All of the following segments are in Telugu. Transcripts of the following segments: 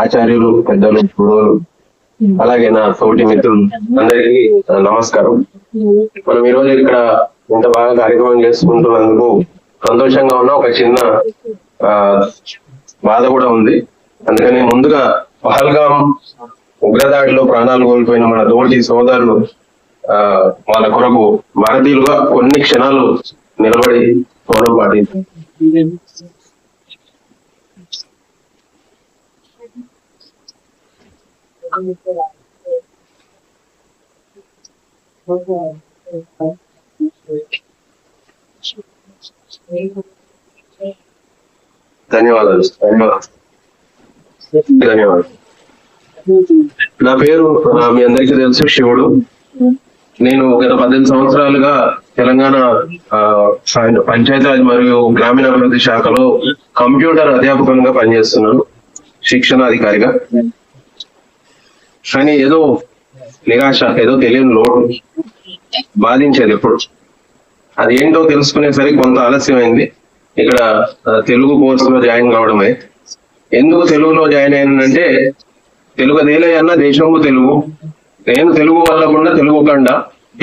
ఆచార్యులు పెద్దలు గురువులు అలాగే నా తోటి మిత్రులు అందరికీ నమస్కారం. మనం ఈ రోజు ఇక్కడ ఇంత బాగా కార్యక్రమం చేసుకుంటున్నందుకు సంతోషంగా ఉన్న ఒక చిన్న ఆ, బాధ కూడా ఉంది. అందుకని ముందుగా పహల్గాం ఉగ్రదాడిలో ప్రాణాలు కోల్పోయిన మన తోటి సోదరులు ఆ వాళ్ళ కొరకు భారతీయులుగా కొన్ని క్షణాలు నిలబడి మౌనం పాటించారు. ధన్యవాదాలు. ధన్యవాదాలు. ధన్యవాదాలు. నా పేరు మీ అందరికీ తెలుసు శివుడు. నేను గత పద్దెనిమిది సంవత్సరాలుగా తెలంగాణ పంచాయతీరాజ్ మరియు గ్రామీణాభివృద్ధి శాఖలో కంప్యూటర్ అధ్యాపకునిగా పనిచేస్తున్నాను. శిక్షణాధికారిగా. కానీ ఏదో నిరాశ ఏదో తెలియని లోటు బాధించేది ఎప్పుడు. అది ఏంటో తెలుసుకునేసరికి కొంత ఆలస్యమైంది. ఇక్కడ తెలుగు కోర్సులో జాయిన్ కావడమే. ఎందుకు తెలుగులో జాయిన్ అయినంటే తెలుగు దేలయన్న దేశము తెలుగు. నేను తెలుగు వల్లకుండా తెలుగు కండ.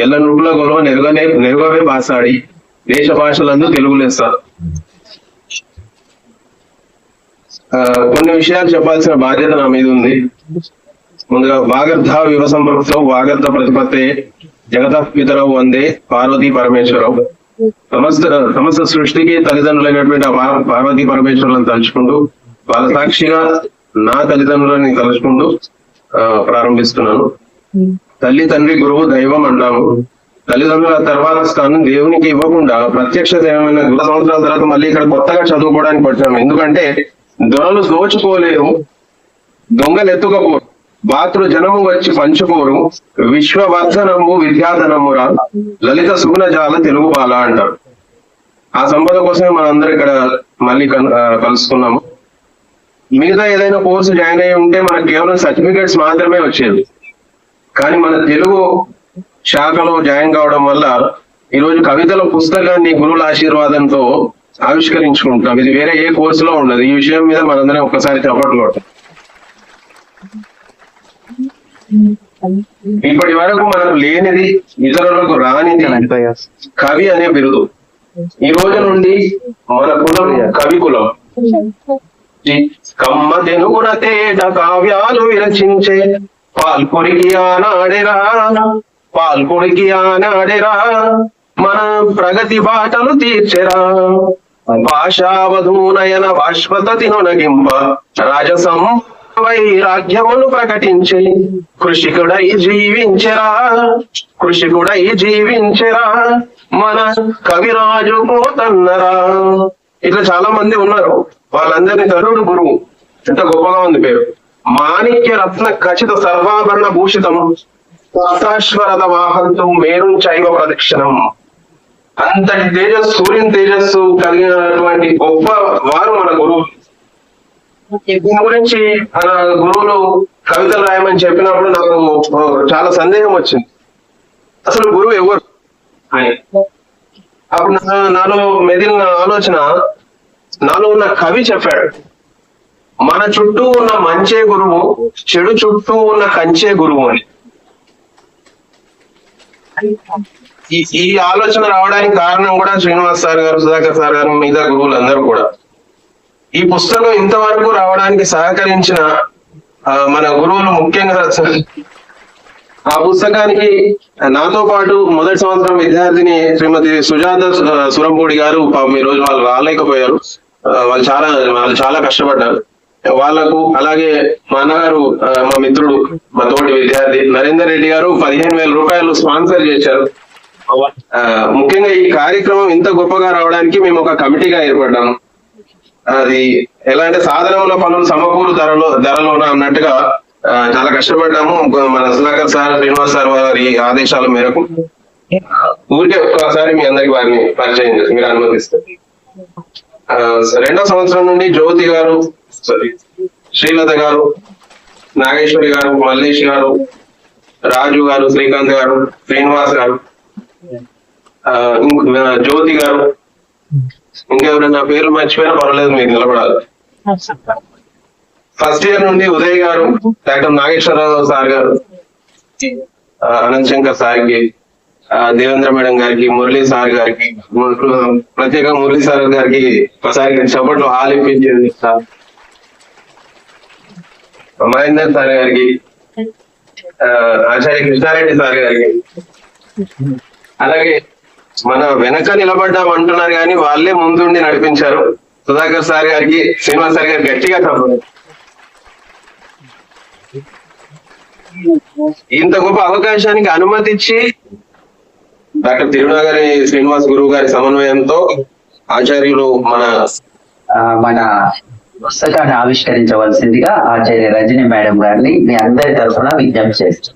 ఎల్ల నుడుల గొలవ నెరుగనే నెరుగవే బాసాడి. దేశ భాషలందు తెలుగు లెస్స కొన్ని విషయాలు చెప్పాల్సిన బాధ్యత నా మీద ఉంది. ముందుగా వాగర్ధ వివ సంపృక్తం వాగర్ధ ప్రతిపత్తే జగత పితరవు వందే పార్వతీ పరమేశ్వరరావు సమస్త సమస్త సృష్టికి తల్లిదండ్రులైనటువంటి ఆ పార్వతీ పరమేశ్వరులను తలుచుకుంటూ వాళ్ళ సాక్షిగా నా తల్లిదండ్రులని తలుచుకుంటూ ప్రారంభిస్తున్నాను. తల్లి తండ్రి గురువు దైవం అంటాము. తల్లిదండ్రుల తర్వాత స్థానం దేవునికి ఇవ్వకుండా ప్రత్యక్ష దైవమైన గురు సంవత్సరాల తర్వాత మళ్ళీ ఇక్కడ కొత్తగా చదువుకోవడానికి వచ్చాము. ఎందుకంటే దొరలు దోచుకోలేరు దొంగలు ఎత్తుకపోరు. బాతృ జనము వచ్చి పంచుకోరు విశ్వవర్ధనము విద్యాధనమురా లలిత సుగుణజాల తెలుగు బాల అంటారు. ఆ సంపద కోసమే మనం అందరం ఇక్కడ మళ్ళీ కలుసుకున్నాము. మిగతా ఏదైనా కోర్సు జాయిన్ అయ్యి ఉంటే మనకు కేవలం సర్టిఫికేట్స్ మాత్రమే వచ్చేది కానీ మన తెలుగు శాఖలో జాయిన్ కావడం వల్ల ఈ రోజు కవితల పుస్తకాన్ని గురువుల ఆశీర్వాదంతో ఆవిష్కరించుకుంటాం. ఇది వేరే ఏ కోర్సులో ఉండదు. ఈ విషయం మీద మనందరం ఒక్కసారి చప్పట్లు కొట్టాం ఇప్పటి వరకు మనకు లేనిది ఇతరులకు రానిది కవి అనే బిరుదు. ఈ రోజు నుండి మన కులం కవి కులం. కమ్మ తెనుగున తేట కావ్యాలు విరచించే పాల్కొడికి ఆనాడెరా పాల్కొడికి ఆనాడెరా మన ప్రగతి బాటలు తీర్చెరా. భాషావధూనయన భాష్పత తినగింప రాజసం వైరాగ్యమును ప్రకటించి కృషికుడై జీవించరా కృషికుడై జీవించరా మన కవిరాజు పోతన్నరా. ఇట్లా చాలా మంది ఉన్నారు. వాళ్ళందరినీ తరుడు గురువు. ఎంత గొప్పగా ఉంది పేరు. మాణిక్య రత్న ఖచ్చిత సర్వాభరణ భూషితం. సప్తాశ్వరథ వాహంతో మేరు చైవ ప్రదక్షిణం. అంతటి తేజస్సు సూర్యుని తేజస్సు కలిగినటువంటి గొప్ప వారు మన గురువు. దీని గురించి గురువులు కవితలు రాయమని చెప్పినప్పుడు నాకు చాలా సందేహం వచ్చింది. అసలు గురువు ఎవరు? అని. అప్పుడు నాలో మెదిలిన ఆలోచన నాలో ఉన్న కవి చెప్పాడు. మన చుట్టూ ఉన్న మంచే గురువు చెడు చుట్టూ ఉన్న కంచే గురువు అని. ఈ ఈ ఆలోచన రావడానికి కారణం కూడా శ్రీనివాస్ సార్ గారు సుధాకర్ సార్ గారు మిగతా గురువులు అందరూ కూడా. ఈ పుస్తకం ఇంతవరకు రావడానికి సహకరించిన ఆ, మన గురువులు ముఖ్యంగా ఆ పుస్తకానికి నాతో పాటు మొదటి సంవత్సరం విద్యార్థిని శ్రీమతి సుజాత సురంపూడి గారు పాపం ఈ రోజు వాళ్ళు రాలేకపోయారు. వాళ్ళు చాలా వాళ్ళు చాలా కష్టపడ్డారు. వాళ్ళకు అలాగే మా అన్నగారు మా మిత్రుడు మా తోటి విద్యార్థి నరేందర్ రెడ్డి గారు పదిహేను వేల రూపాయలు స్పాన్సర్ చేశారు. ముఖ్యంగా ఈ కార్యక్రమం ఇంత గొప్పగా రావడానికి మేము ఒక కమిటీగా ఏర్పడ్డాము. అది ఎలా అంటే సాధనముల పనులు సమకూరు ధరలో ధరలోన అన్నట్టుగా చాలా కష్టపడ్డాము. మన సుధాకర్ సార్ శ్రీనివాస్ సార్ వారి ఆదేశాల మేరకు. ఊరికే ఒక్కసారి మీ అందరికి వారిని పరిచయం చేసి మీరు అనుమతిస్తే. రెండో సంవత్సరం నుండి జ్యోతి గారు సారీ శ్రీలత గారు నాగేశ్వరి గారు మల్లేష్ గారు రాజు గారు శ్రీకాంత్ గారు శ్రీనివాస్ గారు జ్యోతి గారు ఇంకెవరైనా పేర్లు మర్చిపోయినా పర్వాలేదు మీరు నిలబడాలి. ఫస్ట్ ఇయర్ నుండి ఉదయ్ గారు డాక్టర్ నాగేశ్వరరావు సార్ గారు అనంత్ శంకర్ సార్కి దేవేంద్ర మేడం గారికి మురళీ సార్ గారికి ప్రత్యేక ప్రత్యేకంగా మురళీ సార్ గారికి ఒకసారి చప్పట్లు హాల్ సార్. మహేందర్ సార్ గారికి ఆచార్య కృష్ణారెడ్డి సార్ గారికి అలాగే మన వెనక నిలబడ్డాం అంటున్నారు కానీ వాళ్ళే ముందుండి నడిపించారు. సుధాకర్ సార్ గారికి శ్రీనివాస్ సార్ గారికి గట్టిగా చెప్పండి ఇంత గొప్ప అవకాశానికి అనుమతి ఇచ్చి డాక్టర్ తిరునగరి శ్రీనివాస్ గురువు గారి సమన్వయంతో ఆచార్యులు మన మన పుస్తకాన్ని ఆవిష్కరించవలసిందిగా ఆచార్య రజని మేడం గారిని మీ అందరి తరఫున విజ్ఞప్తి చేస్తాం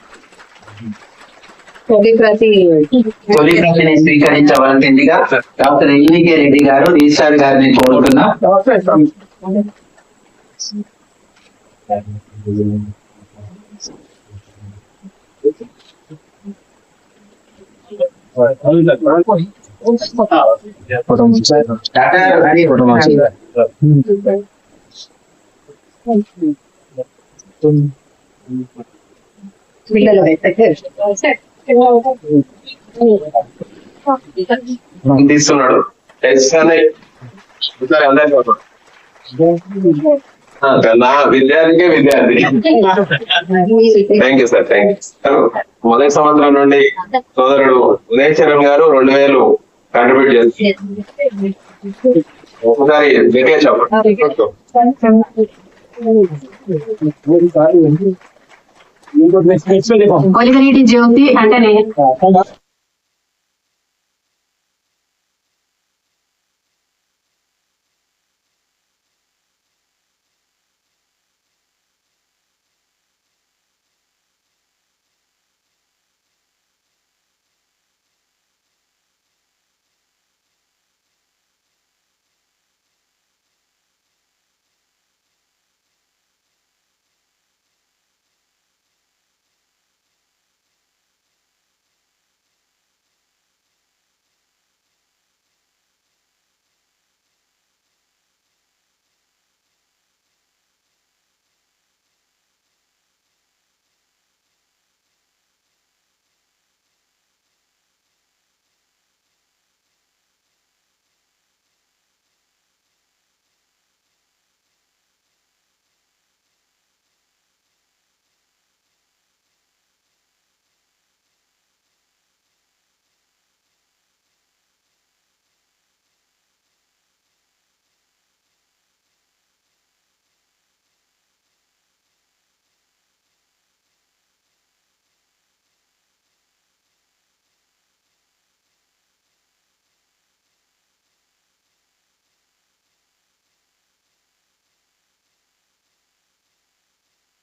తొలి ప్రతిని స్వీకరించవలసిందిగా doctor N V K Reddy గారు రిజిస్ట్రార్ గారిని కోరుతున్నాం. డాక్టర్ అని పిల్లలు తీస్తున్నాడు. నా విద్యార్థికే విద్యార్థి. Thank you sir thank you మొదటి సంవత్సరం నుండి సోదరుడు ఉదయ్ చరణ్ గారు రెండు వేలు కాంట్రిబ్యూట్ చేస్తారు ఒకసారి గట్టిగా చెప్పండి. కొలిగనీటి జ్యోతి అంటే నేను